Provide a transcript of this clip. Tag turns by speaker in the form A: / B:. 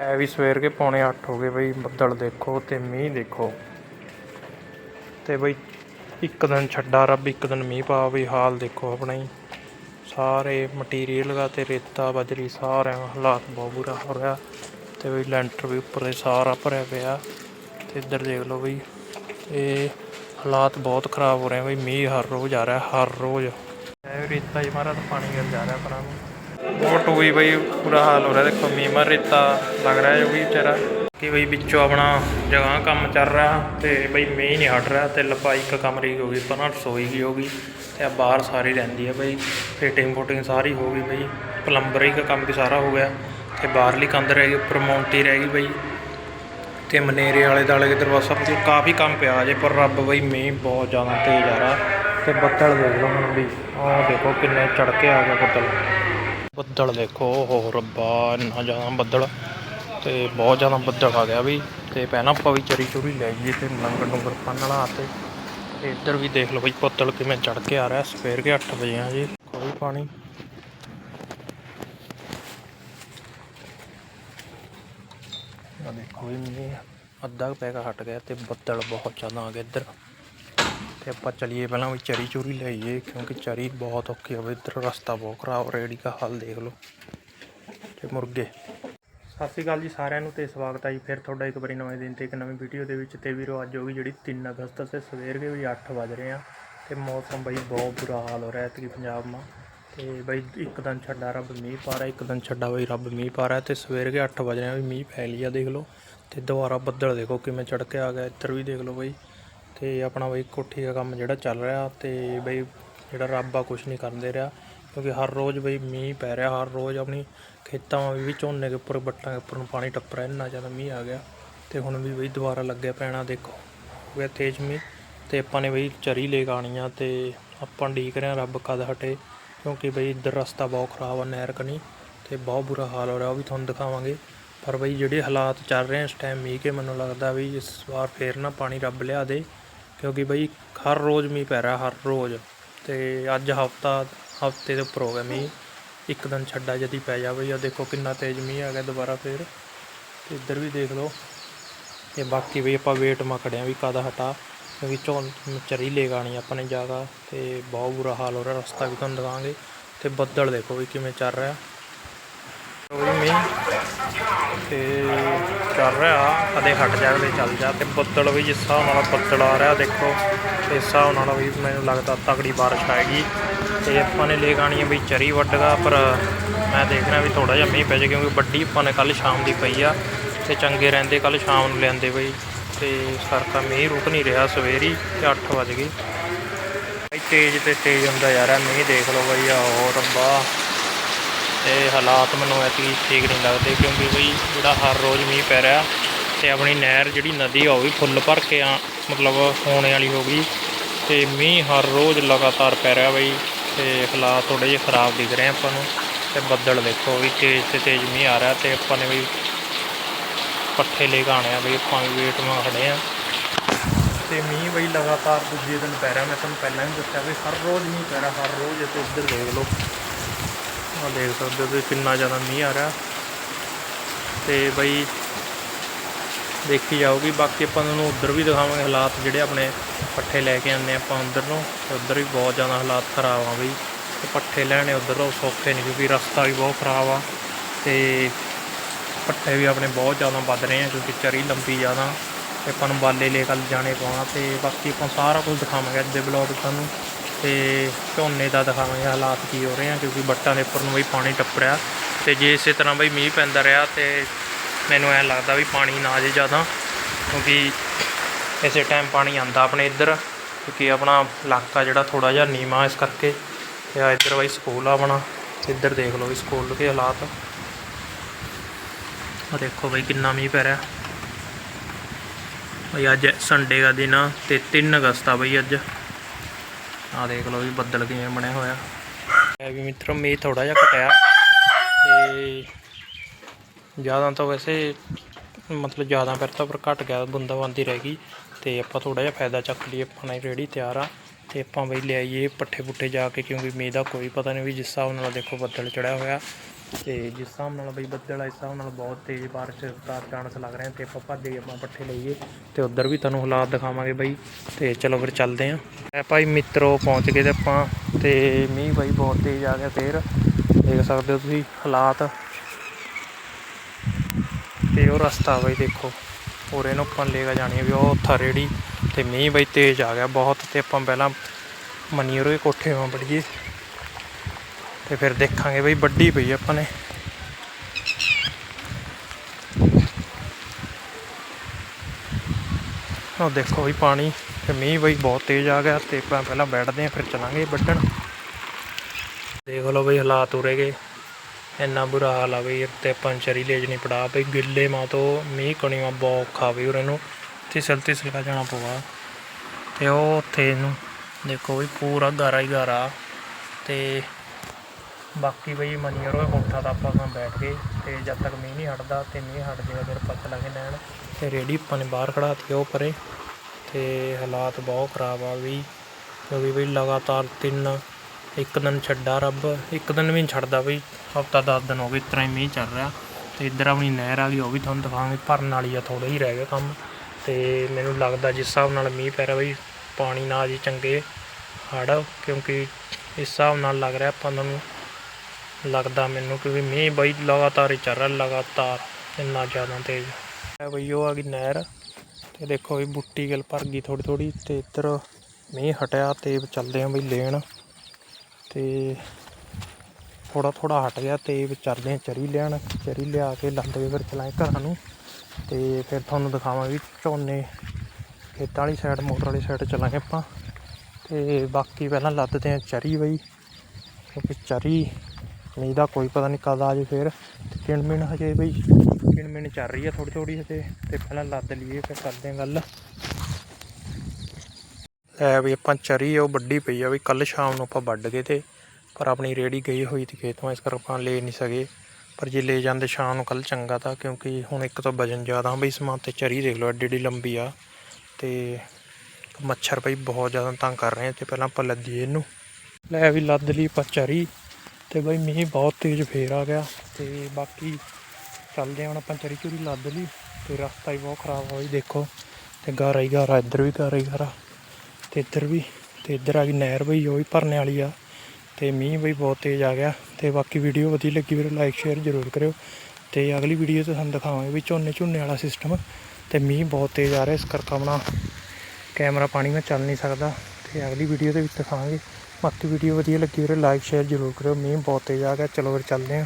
A: ਐ ਵੀ ਸਵੇਰ ਕੇ ਪੌਣੇ 8 ਹੋ ਗਏ ਬਈ, ਬੱਦਲ ਦੇਖੋ ਤੇ ਮੀਂਹ ਦੇਖੋ। ਤੇ ਬਈ ਇੱਕ ਦਿਨ ਛੱਡਾ ਰੱਬ, ਇੱਕ ਦਿਨ ਮੀਂਹ ਪਾ ਵੀ ਹਾਲ ਦੇਖੋ ਆਪਣਾ ਹੀ। ਸਾਰੇ ਮਟੀਰੀਅਲ ਦਾ ਤੇ ਰੇਤਾ, ਬਜਰੀ, ਸਾਰਿਆਂ ਹਾਲਾਤ ਬਹੁਤ ਬੁਰਾ ਹੋ ਰਿਹਾ। ਤੇ ਬਈ ਲੈਂਟਰ ਵੀ ਉੱਪਰ ਸਾਰਾ ਭਰਿਆ ਪਿਆ। ਤੇ ਇੱਧਰ ਦੇਖ ਲਓ ਬਈ, ਇਹ ਹਾਲਾਤ ਬਹੁਤ ਖਰਾਬ ਹੋ ਰਹੇ ਬਈ, ਮੀਂਹ ਹਰ ਰੋਜ਼ ਆ ਰਿਹਾ, ਹਰ ਰੋਜ਼। ਐ ਵੀ ਰੇਤਾ ਹੀ ਮਾਰਾ ਪਾਣੀ ਗਿਰ ਜਾ ਰਿਹਾ ਪਰਾਂ ਨੂੰ। ਬਹੁਤ ਹੋ ਗਈ ਬਈ ਬੁਰਾ ਹਾਲ ਹੋ ਰਿਹਾ, ਦੇਖੋ ਮੀਂਹ ਮਾਰ ਰੇਤਾ ਲੱਗ ਰਿਹਾ ਜੋ ਵੀ ਵਿਚਾਰਾ। ਕਿ ਬਈ ਵਿੱਚੋਂ ਆਪਣਾ ਜਗ੍ਹਾ ਕੰਮ ਚੱਲ ਰਿਹਾ ਤੇ ਬਈ ਮੀਂਹ ਨਹੀਂ ਹਟ ਰਿਹਾ ਤੇ ਲਪਾਈ ਇੱਕ ਕਮਰੇ ਦੀ ਹੋ ਗਈ ਪਰਾਂ ਰਸੋਈ ਗਈ ਹੋ ਗਈ ਤੇ ਆ ਬਾਹਰ ਸਾਰੀ ਰਹਿੰਦੀ ਹੈ ਬਈ ਫਿਟਿੰਗ ਫੁਟਿੰਗ ਸਾਰੀ ਹੋ ਗਈ ਬਈ, ਪਲੰਬਰੀ ਦਾ ਕੰਮ ਵੀ ਸਾਰਾ ਹੋ ਗਿਆ ਤੇ ਬਾਹਰਲੀ ਕੰਧ ਰਹਿ ਗਈ, ਉੱਪਰ ਮੌਂਟੀ ਰਹਿ ਗਈ ਬਈ ਤੇ ਮਨੇਰੇ ਵਾਲੇ ਦਾਲੇ ਦੇ ਦਰਵਾਜ਼ਾ ਤੇ ਕਾਫੀ ਕੰਮ ਪਿਆ ਅਜੇ, ਪਰ ਰੱਬ ਬਈ ਮੀਂਹ ਬਹੁਤ ਜ਼ਿਆਦਾ ਤੇਜ਼ ਆ ਰਿਹਾ ਤੇ ਬੱਦਲ ਦੇਖ ਲਓ ਹੁਣ ਵੀ, ਆਹ ਦੇਖੋ ਕਿੰਨੇ ਚੜ ਕੇ ਆ ਗਿਆ ਬੱਦਲ। ਬੱਦਲ ਦੇਖੋ, ਓਹ ਰੱਬਾ, ਇੰਨਾ ਜ਼ਿਆਦਾ ਬੱਦਲ। ਤੇ ਬਹੁਤ ਜ਼ਿਆਦਾ ਬੱਦਲ ਆ ਗਿਆ ਵੀ। ਤੇ ਪਹਿਲਾਂ ਆਪਾਂ ਵੀ ਚਰੀ ਚੁਰੀ ਲੈ ਗਈ ਤੇ ਲੰਗਰ ਡੁੰਗਰ ਪੰਨ ਵਾਲਾ ਤੇ ਇੱਧਰ ਵੀ ਦੇਖ ਲਓ ਬਈ ਬੱਦਲ ਕਿਵੇਂ ਚੜ ਕੇ ਆ ਰਿਹਾ। ਸਵੇਰ ਕੇ 8 ਵਜੇ ਆ ਜੀ ਕੋਈ ਪਾਣੀ। ਆ ਦੇਖੋ ਵੀ ਮੀਂਹ ਅੱਧਾ ਕੁ ਪੈਗਾ ਹਟ ਗਿਆ ਤੇ ਬੱਦਲ ਬਹੁਤ ਜ਼ਿਆਦਾ ਆ ਗਏ ਇੱਧਰ। ਤੇ ਆਪਾਂ ਚਲੀਏ ਪਹਿਲਾਂ ਵੀ ਚਰੀ ਚੂਰੀ ਲਈਏ, ਕਿਉਂਕਿ ਚਰੀ ਬਹੁਤ ਔਖੀ ਹੋਵੇ ਇੱਧਰ ਰਸਤਾ ਬਹੁਤ ਖਰਾਬ, ਰੇੜੀ ਦਾ ਹਾਲ ਦੇਖ ਲਓ ਤੇ ਮੁਰਗੇ। ਸਤਿ ਸ਼੍ਰੀ ਅਕਾਲ ਜੀ ਸਾਰਿਆਂ ਨੂੰ ਤੇ ਸਵਾਗਤ ਹੈ ਜੀ ਫਿਰ ਤੁਹਾਡਾ ਇੱਕ ਵਾਰੀ ਨਵੇਂ ਦਿਨ ਤੇ ਇੱਕ ਨਵੀਂ ਵੀਡੀਓ ਦੇ ਵਿੱਚ। ਤੇ ਵੀਰੋ, ਅੱਜ ਹੋ ਗਈ ਜਿਹੜੀ 3 ਅਗਸਤ, ਤੇ ਸਵੇਰ ਦੇ ਵੀ 8 ਵਜ ਰਹੇ ਆ, ਤੇ ਮੌਸਮ ਬਈ ਬਹੁਤ ਬੁਰਾ ਹਾਲ ਹੋ ਰਿਹਾ ਹੈ ਪੰਜਾਬ ਮਾ। ਤੇ ਬਈ ਇੱਕ ਦਿਨ ਛੱਡਾ ਰੱਬ ਮੀਂਹ ਪਾ ਰਿਹਾ, ਇੱਕ ਦਿਨ ਛੱਡਾ ਬਈ ਰੱਬ ਮੀਂਹ ਪਾ ਰਿਹਾ, ਤੇ ਸਵੇਰ ਦੇ 8 ਵਜ ਰਹੇ ਆ, ਵੀ ਮੀਂਹ ਪੈ ਲਿਆ ਦੇਖ ਲਓ। ਤੇ ਦੁਬਾਰਾ ਬੱਦਲ ਦੇਖੋ ਕਿਵੇਂ ਚੜ ਕੇ ਆ ਗਿਆ, ਇੱਧਰ ਵੀ ਦੇਖ ਲਓ ਬਈ। ਤੇ ਆਪਣਾ ਬਈ ਕੋਠੀ ਦਾ ਕੰਮ ਜਿਹੜਾ ਚੱਲ ਰਿਹਾ ਤੇ ਬਈ ਜਿਹੜਾ ਰੱਬ ਆ ਕੁਛ ਨਹੀਂ ਕਰਨ ਦੇ ਰਿਹਾ, ਕਿਉਂਕਿ ਹਰ ਰੋਜ਼ ਬਈ ਮੀਂਹ ਪੈ ਰਿਹਾ, ਹਰ ਰੋਜ਼ ਆਪਣੀ ਖੇਤਾਂ ਵੀ ਝੋਨੇ ਦੇ ਉੱਪਰ, ਬੱਟਾਂ ਦੇ ਉੱਪਰ ਨੂੰ ਪਾਣੀ ਟੱਪ ਰਿਹਾ ਇੰਨਾ ਜ਼ਿਆਦਾ ਮੀਂਹ ਆ ਗਿਆ। ਤੇ ਹੁਣ ਵੀ ਬਈ ਦੁਬਾਰਾ ਲੱਗਿਆ ਪੈਣਾ, ਦੇਖੋ, ਹੋ ਗਿਆ ਤੇਜ਼ ਮੀਂਹ, ਤੇ ਆਪਾਂ ਨੇ ਬਈ ਚਰੀ ਲੈ ਕੇ ਆਉਣੀ ਆ ਤੇ ਆਪਾਂ ਡੀਕ ਰਹੇ ਆ ਰੱਬ ਕਦ ਹਟੇ, ਕਿਉਂਕਿ ਬਈ ਇੱਧਰ ਰਸਤਾ ਬਹੁਤ ਖਰਾਬ ਆ, ਨਹਿਰ ਕਨੀ, ਤੇ ਬਹੁਤ ਬੁਰਾ ਹਾਲ ਹੋ ਰਿਹਾ, ਉਹ ਵੀ ਤੁਹਾਨੂੰ ਦਿਖਾਵਾਂਗੇ। ਪਰ ਬਈ ਜਿਹੜੇ ਹਾਲਾਤ ਚੱਲ ਰਹੇ ਇਸ ਟਾਈਮ ਮੀਂਹ ਕੇ, ਮੈਨੂੰ ਲੱਗਦਾ ਵੀ ਇਸ ਵਾਰ ਫੇਰ ਨਾ ਪਾਣੀ ਰੱਬ ਲਿਆ ਦੇ ਕਿਉਂਕਿ ਬਈ ਹਰ ਰੋਜ਼ ਮੀਂਹ ਪੈ ਰਿਹਾ, ਹਰ ਰੋਜ਼। ਤੇ ਅੱਜ ਹਫਤਾ, ਹਫ਼ਤੇ ਦੇ ਉੱਪਰ ਹੋ ਗਿਆ ਮੀਂਹ। ਇੱਕ ਦਿਨ ਛੱਡਾ ਜਦੀ ਪੈ ਜਾ ਬਈ ਆ ਦੇਖੋ ਕਿੰਨਾ ਤੇਜ਼ ਮੀਂਹ ਆ ਗਿਆ ਦੁਬਾਰਾ ਫੇਰ। ਤੇ ਇੱਧਰ ਵੀ ਦੇਖ ਲਓ। ਤੇ ਬਾਕੀ ਵੀ ਆਪਾਂ ਵੇਟ ਮਾ ਖੜਿਆ ਵੀ ਕਦ ਹਟਾ। ਕਿਉਂਕਿ ਝੋਨ ਚਰੀ ਲੈ ਗਾਣੀ ਆਪਾਂ ਨੇ ਜ਼ਿਆਦਾ। ਤੇ ਬਹੁਤ ਬੁਰਾ ਹਾਲ ਹੋ ਰਿਹਾ, ਰਸਤਾ ਵੀ ਤੁਹਾਨੂੰ ਦਿਖਾਵਾਂਗੇ। ਤੇ ਬੱਦਲ ਦੇਖੋ ਵੀ ਕਿਵੇਂ ਚੱਲ ਰਿਹਾ। ਮੀਂਹ। ਤੇ ਚੱਲ ਰਿਹਾ ਕਦੇ ਹਟ ਜਾ ਕਦੇ ਚੱਲ ਜਾ। ਤੇ ਬੱਦਲ ਵੀ ਜਿਸ ਹਿਸਾਬ ਨਾਲ ਬੱਦਲ ਆ ਰਿਹਾ, ਦੇਖੋ, ਇਸ ਹਿਸਾਬ ਨਾਲ ਵੀ ਮੈਨੂੰ ਲੱਗਦਾ ਤਕੜੀ ਬਾਰਿਸ਼ ਆਏਗੀ। ਤੇ ਆਪਾਂ ਨੇ ਲੈ ਗਾਣੀ ਹੈ ਵੀ ਚਰੀ ਵੱਢਗਾ ਪਰ ਮੈਂ ਦੇਖ ਰਿਹਾ ਵੀ ਥੋੜਾ ਜਿਹਾ ਮੀਂਹ ਪੈ ਜਾਏ, ਕਿਉਂਕਿ ਵੱਡੀ ਆਪਾਂ ਨੇ ਕੱਲ ਸ਼ਾਮ ਦੀ ਪਈ ਆ। ਤੇ ਚੰਗੇ ਰਹਿੰਦੇ ਕੱਲ ਸ਼ਾਮ ਨੂੰ ਲੈਂਦੇ ਬਈ। ਤੇ ਸਰਕਾ ਮੀਂਹ ਰੁਕ ਨਹੀਂ ਰਿਹਾ ਸਵੇਰੀ, ਤੇ 8 ਵਜ ਗਏ। ਤੇਜ਼ ਤੇ ਤੇਜ਼ ਹੁੰਦਾ ਯਾਰ ਇਹ ਮੀਂਹ ਦੇਖ ਲਓ ਬਈ ਆ ਹੋਰ ਰੱਬਾ ਤੇ ਹਾਲਾਤ ਮੈਨੂੰ ਐਤਕੀ ਠੀਕ ਨਹੀਂ ਲੱਗਦੇ ਕਿਉਂਕਿ ਬਈ ਜਿਹੜਾ ਹਰ ਰੋਜ਼ ਮੀਂਹ ਪੈ ਰਿਹਾ ਤੇ ਆਪਣੀ ਨਹਿਰ ਜਿਹੜੀ ਨਦੀ ਆ ਉਹ ਵੀ ਫੁੱਲ ਭਰ ਕੇ ਆ, ਮਤਲਬ ਹੋਣੇ ਵਾਲੀ ਹੋ ਗਈ ਤੇ ਮੀਂਹ ਹਰ ਰੋਜ਼ ਲਗਾਤਾਰ ਪੈ ਰਿਹਾ ਬਈ ਤੇ ਹਾਲਾਤ ਥੋੜੇ ਜਿਹੇ ਖਰਾਬ ਦਿਖ ਰਹੇ ਆਪਾਂ ਨੂੰ ਤੇ ਬੱਦਲ ਦੇਖੋ ਵੀ ਤੇਜ਼ ਤੇ ਤੇਜ਼ ਮੀਂਹ ਆ ਰਿਹਾ ਤੇ ਆਪਾਂ ਨੇ ਵੀ ਪੱਠੇ ਲੈ ਕੇ ਆਉਣੇ ਆ ਬਈ, ਆਪਾਂ ਵੀ ਵੇਟ ਮਾ ਖੜੇ ਆ। ਤੇ ਮੀਂਹ ਬਈ ਲਗਾਤਾਰ ਦੂਜੇ ਦਿਨ ਪੈ ਰਿਹਾ, ਮੈਂ ਤੁਹਾਨੂੰ ਪਹਿਲਾਂ ਵੀ ਦੱਸਿਆ ਵੀ ਹਰ ਰੋਜ਼ ਮੀਂਹ ਪੈ ਰਿਹਾ, ਹਰ ਰੋਜ਼ ਤੇ ਇੱਧਰ ਦੇਖ ਲਓ। ਆ ਦੇਖ ਸਕਦੇ ਹੋ ਵੀ ਕਿੰਨਾ ਜ਼ਿਆਦਾ ਮੀਂਹ ਆ ਰਿਹਾ। ਤੇ ਬਈ ਦੇਖੀ ਜਾਊਗੀ, ਬਾਕੀ ਆਪਾਂ ਤੁਹਾਨੂੰ ਉੱਧਰ ਵੀ ਦਿਖਾਵਾਂਗੇ ਹਾਲਾਤ ਜਿਹੜੇ ਆਪਣੇ ਪੱਠੇ ਲੈ ਕੇ ਆਉਂਦੇ ਆਪਾਂ ਅੰਦਰ ਨੂੰ। ਤੇ ਉੱਧਰ ਵੀ ਬਹੁਤ ਜ਼ਿਆਦਾ ਹਾਲਾਤ ਖਰਾਬ ਆ ਬਈ। ਤੇ ਪੱਠੇ ਲੈਣੇ ਉੱਧਰ ਸੌਖੇ ਨਹੀਂ ਕਿਉਂਕਿ ਰਸਤਾ ਵੀ ਬਹੁਤ ਖਰਾਬ ਆ। ਤੇ ਪੱਠੇ ਵੀ ਆਪਣੇ ਬਹੁਤ ਜ਼ਿਆਦਾ ਵੱਧ ਰਹੇ ਆ ਕਿਉਂਕਿ ਚਰੀ ਲੰਬੀ ਜ਼ਿਆਦਾ। ਤੇ ਆਪਾਂ ਨੂੰ ਬਾਲੇ ਲੈ ਕੱਲ ਜਾਣੇ ਪਾਉਣਾ ਤੇ ਬਾਕੀ ਆਪਾਂ ਸਾਰਾ ਕੁਝ ਦਿਖਾਵਾਂਗੇ ਅੱਜ ਦੇ ਬਲੌਗ ਤੁਹਾਨੂੰ। ਤੇ ਝੋਨੇ ਦਾ ਦਿਖਾਵਾਂਗੇ ਹਾਲਾਤ ਕੀ ਹੋ ਰਹੇ ਆ, ਕਿਉਂਕਿ ਬੱਟਾਂ ਦੇ ਉੱਪਰ ਨੂੰ ਬਈ ਪਾਣੀ ਟੱਪ ਰਿਹਾ ਤੇ ਜੇ ਇਸੇ ਤਰ੍ਹਾਂ ਬਈ ਮੀਂਹ ਪੈਂਦਾ ਰਿਹਾ ਤੇ ਮੈਨੂੰ ਐਂ ਲੱਗਦਾ ਵੀ ਪਾਣੀ ਨਾ ਜੇ ਜ਼ਿਆਦਾ, ਕਿਉਂਕਿ ਇਸੇ ਟਾਈਮ ਪਾਣੀ ਆਂਦਾ ਆਪਣੇ ਇੱਧਰ, ਕਿਉਂਕਿ ਆਪਣਾ ਇਲਾਕਾ ਜਿਹੜਾ ਥੋੜਾ ਜਿਹਾ ਨੀਵਾਂ ਇਸ ਕਰਕੇ, ਤੇ ਆ ਇੱਧਰ ਬਈ ਸਕੂਲ ਆ ਆਪਣਾ, ਇੱਧਰ ਦੇਖ ਲਓ ਵੀ ਸਕੂਲ ਦੇ ਹਾਲਾਤ। ਆ ਦੇਖੋ ਬਈ ਕਿੰਨਾ ਮੀਂਹ ਪੈ ਰਿਹਾ। ਬਈ ਅੱਜ ਸੰਡੇ ਦਾ ਦਿਨ ਆ ਤੇ 3 ਅਗਸਤ ਆ ਬਈ ਅੱਜ। ਆ ਦੇਖ ਲਓ ਵੀ ਬੱਦਲ ਕਿਵੇਂ ਬਣਿਆ ਹੋਇਆ। ਇਹ ਵੀ ਮਿੱਤਰੋ, ਮੀਂਹ ਥੋੜਾ ਜਿਹਾ ਘਟਿਆ ਤੇ ਜ਼ਿਆਦਾ ਤਾਂ ਵੈਸੇ ਮਤਲਬ ਜ਼ਿਆਦਾ ਫਿਰ ਤਾਂ ਪਰ ਘਟ ਗਿਆ ਬੁੰਦਾਬਾਂਦੀ ਰਹਿ ਗਈ ਤੇ ਆਪਾਂ ਥੋੜਾ ਜਿਹਾ ਫਾਇਦਾ ਚੱਕ ਲਈਏ, ਆਪਾਂ ਨੇ ਰੇੜੀ ਤਿਆਰ ਆ ਤੇ ਆਪਾਂ ਬਈ ਲਿਆਈਏ ਪੱਠੇ ਪੁੱਠੇ ਜਾ ਕੇ, ਕਿਉਂਕਿ ਮੀਂਹ ਦਾ ਕੋਈ ਪਤਾ ਨਹੀਂ ਵੀ ਜਿਸ ਹਿਸਾਬ ਨਾਲ ਦੇਖੋ ਬੱਦਲ ਚੜਿਆ ਹੋਇਆ। ਤੇ ਜਿਸ ਹਿਸਾਬ ਨਾਲ ਬਈ ਬੱਦਲ ਆ ਇਸ ਹਿਸਾਬ ਨਾਲ ਬਹੁਤ ਤੇਜ਼ ਬਾਰਿਸ਼ ਦਾ ਚਾਂਸ ਲੱਗ ਰਿਹਾ ਤੇ ਆਪਾਂ ਭੱਜੇ ਆਪਾਂ ਪੱਠੇ ਲਈਏ ਤੇ ਉੱਧਰ ਵੀ ਤੁਹਾਨੂੰ ਹਾਲਾਤ ਦਿਖਾਵਾਂਗੇ ਬਈ ਤੇ ਚਲੋ ਫਿਰ ਚੱਲਦੇ ਆਂ ਐ ਭਾਈ ਮਿੱਤਰੋ ਪਹੁੰਚ ਗਏ ਤੇ ਆਪਾਂ ਤੇ ਮੀਂਹ ਬਾਈ ਬਹੁਤ ਤੇਜ਼ ਆ ਗਿਆ ਫੇਰ, ਦੇਖ ਸਕਦੇ ਹੋ ਤੁਸੀਂ ਹਾਲਾਤ। ਤੇ ਉਹ ਰਸਤਾ ਬਈ ਦੇਖੋ ਔਰ ਇਹਨੂੰ ਆਪਾਂ ਲੈ ਕੇ ਜਾਣੀ ਵੀ ਉਹ ਉੱਥਾ ਰੇੜੀ ਤੇ ਮੀਂਹ ਬਈ ਤੇਜ਼ ਆ ਗਿਆ ਬਹੁਤ ਤੇ ਆਪਾਂ ਪਹਿਲਾਂ ਮਨੀਰੋ ਕੋਠੇ ਵਾਂ ਬੜੀਏ। ਤੇ ਫਿਰ ਦੇਖਾਂਗੇ ਬਈ ਵੱਡੀ ਪਈ ਆਪਾਂ ਨੇ। ਉਹ ਦੇਖੋ ਵੀ ਪਾਣੀ ਤੇ ਮੀਂਹ ਬਈ ਬਹੁਤ ਤੇਜ਼ ਆ ਗਿਆ ਤੇ ਆਪਾਂ ਪਹਿਲਾਂ ਬੈਠਦੇ ਆਂ ਫਿਰ ਚਲਾਂਗੇ ਵੱਢਣ। ਦੇਖ ਲਓ ਬਈ ਹਾਲਾਤ ਉਰੇ ਗਏ। ਇੰਨਾ ਬੁਰਾ ਹਾਲ ਆ ਬਈ, ਤੇ ਆਪਾਂ ਚਰੀ ਲੇਜਣੀ ਪੜਾ ਬਈ। ਗਿੱਲੇ ਮਾਂ ਤੋਂ ਮੀਂਹ ਕਣੀ ਮਾ ਬਹੁਤ ਔਖਾ ਬਈ ਉਰੇ ਨੂੰ। ਤਿਸਲ ਤਿਸਲ ਕਾ ਜਾਣਾ ਪਵਾ ਤੇ ਉਹ ਉੱਥੇ ਇਹਨੂੰ ਦੇਖੋ ਵੀ ਪੂਰਾ ਗਾਰਾ ਹੀ ਗਾਰਾ। ਤੇ ਬਾਕੀ ਬਈ ਮਨੀਅਰ ਉਹ ਕੋਠਾ ਦਾ ਆਪਾਂ ਤਾਂ ਬੈਠ ਗਏ ਤੇ ਜਦ ਤੱਕ ਮੀਂਹ ਨਹੀਂ ਹਟਦਾ ਤੇ ਮੀਂਹ ਹਟ ਜਾਏਗਾ ਫਿਰ ਆਪਾਂ ਚਲਾਂਗੇ ਲੈਣ। ਤੇ ਰੇੜੀ ਆਪਾਂ ਨੇ ਬਾਹਰ ਖੜਾਤੀ ਉਹ ਪਰੇ ਤੇ ਹਾਲਾਤ ਬਹੁਤ ਖਰਾਬ ਆ ਵੀ ਕਿਉਂਕਿ ਬਈ ਲਗਾਤਾਰ ਤਿੰਨ, ਇੱਕ ਦਿਨ ਛੱਡਾ ਰੱਬ, ਇੱਕ ਦਿਨ ਵੀ ਨਹੀਂ ਛੱਡਦਾ ਬਈ, ਹਫਤਾ 10 ਦਿਨ ਹੋ ਗਏ ਇਸ ਤਰ੍ਹਾਂ ਹੀ ਮੀਂਹ ਚੱਲ ਰਿਹਾ। ਤੇ ਇੱਧਰ ਆਪਣੀ ਨਹਿਰ ਆ ਗਈ, ਉਹ ਵੀ ਤੁਹਾਨੂੰ ਦਿਖਾਵਾਂਗੇ, ਭਰਨ ਵਾਲੀ ਆ ਥੋੜਾ ਹੀ ਰਹਿ ਗਿਆ ਕੰਮ। ਤੇ ਮੈਨੂੰ ਲੱਗਦਾ ਜਿਸ ਹਿਸਾਬ ਨਾਲ ਮੀਂਹ ਪੈ ਰਿਹਾ ਬਈ, ਪਾਣੀ ਨਾ ਜੀ ਚੰਗੇ ਹੜ ਕਿਉਂਕਿ ਇਸ ਹਿਸਾਬ ਨਾਲ ਲੱਗ ਰਿਹਾ ਆਪਾਂ ਨੂੰ। ਲੱਗਦਾ ਮੈਨੂੰ ਕਿ ਵੀ ਮੀਂਹ ਬਈ ਲਗਾਤਾਰ ਹੀ ਚੱਲ ਰਿਹਾ, ਲਗਾਤਾਰ ਇੰਨਾ ਜ਼ਿਆਦਾ ਤੇਜ਼। ਹੈ ਬਈ ਉਹ ਆ ਗਈ ਨਹਿਰ, ਤੇ ਦੇਖੋ ਵੀ ਬੁੱਟੀ ਗਿਲ ਭਰ ਗਈ ਥੋੜੀ ਥੋੜੀ ਤੇ ਇੱਧਰ ਮੀਂਹ ਹਟਿਆ ਤੇ ਚੱਲਦੇ ਆਂ ਬਈ ਲੈਣ ਤੇ ਥੋੜਾ ਥੋੜਾ ਹਟ ਗਿਆ ਤੇ ਵੀ ਚੱਲਦੇ ਆਂ ਚਰੀ ਲੈਣ। ਚਰੀ ਲਿਆ ਕੇ ਲੱਦ ਕੇ ਫਿਰ ਚਲਾਏ ਘਰਾਂ ਨੂੰ। ਤੇ ਫਿਰ ਤੁਹਾਨੂੰ ਦਿਖਾਵਾਂਗੇ ਵੀ ਝੋਨੇ ਖੇਤਾਂ ਵਾਲੀ ਸਾਈਡ ਮੋਟਰ ਵਾਲੀ ਸਾਈਡ ਚਲਾਂਗੇ ਆਪਾਂ। ਤੇ ਬਾਕੀ ਪਹਿਲਾਂ ਲੱਦਦੇ ਆਂ ਚਰੀ ਬਈ, ਕਿਉਂਕਿ ਚਰੀ ਨਹੀਂ ਦਾ ਕੋਈ ਪਤਾ ਨਹੀਂ ਕਦ ਆ ਜੇ ਫੇਰ। ਤੇ ਕਿਣਮਿਣ ਹਜੇ ਬਈ ਕਿਣਮਿਣ ਚੱਲ ਰਹੀ ਆ ਥੋੜੀ ਥੋੜੀ ਹਜੇ, ਤੇ ਪਹਿਲਾਂ ਲੱਦ ਲਈਏ, ਫਿਰ ਕਰਦੇ ਆਂ ਗੱਲ। ਲੈ ਵੀ ਆਪਾਂ ਚਰੀ ਉਹ ਵੱਡੀ ਪਈ ਆ ਵੀ ਕੱਲ ਸ਼ਾਮ ਨੂੰ ਆਪਾਂ ਵੱਢ ਗਏ ਤੇ, ਪਰ ਆਪਣੀ ਰੇੜੀ ਗਈ ਹੋਈ ਸੀ ਖੇਤੋਂ ਇਸ ਕਰਕੇ ਆਪਾਂ ਲੈ ਨਹੀਂ ਸਕੇ। ਪਰ ਜੇ ਲੈ ਜਾਂਦੇ ਸ਼ਾਮ ਨੂੰ ਕੱਲ ਚੰਗਾ ਤਾਂ, ਕਿਉਂਕਿ ਹੁਣ ਇੱਕ ਤਾਂ ਵਜਨ ਜ਼ਿਆਦਾ ਬਈ ਸਮਾਨ ਤੇ ਚਰੀ ਦੇਖ ਲਓ ਐਡੀ ਐਡੀ ਲੰਬੀ ਆ। ਤੇ ਮੱਛਰ ਬਈ ਬਹੁਤ ਜ਼ਿਆਦਾ ਤੰਗ ਕਰ ਰਹੇ ਆ, ਤੇ ਪਹਿਲਾਂ ਆਪਾਂ ਲੱਦੀਏ ਇਹਨੂੰ। ਲੈ ਵੀ ਲੱਦ ਲਈ ਆਪਾਂ ਚਰੀ। ਤੇ ਬਈ ਮੀਂਹ ਬਹੁਤ ਤੇਜ਼ ਫੇਰ ਆ ਗਿਆ ਤੇ ਬਾਕੀ ਚੱਲਦੇ ਹੁਣ ਆਪਾਂ ਚਰੀ ਚੁਰੀ ਲੱਦ ਲਈ ਤੇ ਰਸਤਾ ਹੀ ਬਹੁਤ ਖਰਾਬ ਹੋਈ ਦੇਖੋ। ਤੇ ਗਾਰਾ ਹੀ ਗਾਰਾ, ਇੱਧਰ ਵੀ ਗਾਰਾ ਹੀ ਗਾਰਾ ਤੇ ਇੱਧਰ ਵੀ ਤੇ ਇੱਧਰ ਆ ਗਈ ਨਹਿਰ ਬਈ, ਉਹ ਵੀ ਭਰਨੇ ਵਾਲੀ ਆ ਤੇ ਮੀਂਹ ਬਈ ਬਹੁਤ ਤੇਜ਼ ਆ ਗਿਆ ਤੇ ਬਾਕੀ ਵੀਡੀਓ ਵਧੀਆ ਲੱਗੀ ਵੀਰੇ ਲਾਈਕ, ਸ਼ੇਅਰ ਜ਼ਰੂਰ ਕਰਿਓ ਤੇ ਅਗਲੀ ਵੀਡੀਓ 'ਚ ਤੁਹਾਨੂੰ ਦਿਖਾਵਾਂਗੇ ਵੀ ਝੋਨੇ ਝੋਨੇ ਵਾਲਾ ਸਿਸਟਮ ਤੇ ਮੀਂਹ ਬਹੁਤ ਤੇਜ਼ ਆ ਰਿਹਾ, ਇਸ ਕਰਕੇ ਆਪਣਾ ਕੈਮਰਾ ਪਾਣੀ ਵਿੱਚ ਚੱਲ ਨਹੀਂ ਸਕਦਾ ਤੇ ਅਗਲੀ ਵੀਡੀਓ ਦੇ ਵਿੱਚ ਦਿਖਾਵਾਂਗੇ। ਬਾਕੀ ਵੀਡੀਓ ਵਧੀਆ ਲੱਗੀ ਵੀਰੇ ਲਾਈਕ ਸ਼ੇਅਰ ਜ਼ਰੂਰ ਕਰਿਓ। ਮੀਂਹ ਬਹੁਤ ਤੇਜ਼ ਆ ਗਿਆ। ਚਲੋ ਫਿਰ ਚੱਲਦੇ ਹਾਂ।